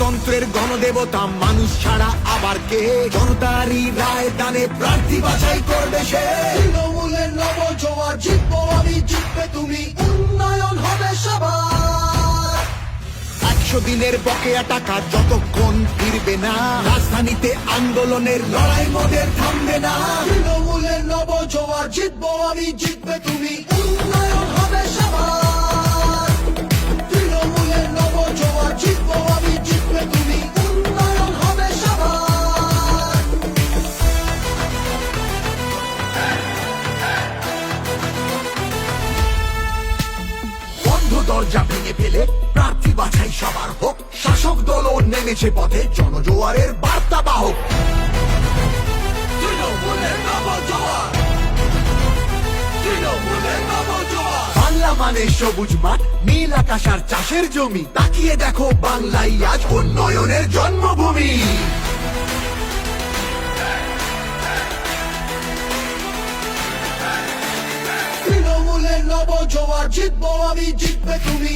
গণতন্ত্রের গণদেবতা, মানুষ ছাড়া আবার কে? জনতারই রায় দানে প্রার্থী বাছাই করবে সে। তৃণমূলের নব জোয়ার জিতবো আমি, জিতবে তুমি, উন্নয়ন হবে সবার। একশো দিনের বকেয়া টাকা যতক্ষণ ফিরবে না, রাজধানীতে আন্দোলনের লড়াই মোদের থামবে না। তৃণমূলের নব জোয়ার জিতবো আমি, জিতবে তুমি দরজা ভেঙে ফেলে প্রার্থী বাছাই সবার হোক। শাসক দলও নেমেছে পথে জনজোয়ারের বার্তা বাহক। বাংলা মানে সবুজ মাঠ, নীল আকাশ আর চাষের জমি। তাকিয়ে দেখো বাংলাই আজ উন্নয়নের জন্মভূমি। তৃণমূলের নব জোয়ার জিতবো আমি জিতবে তুমি।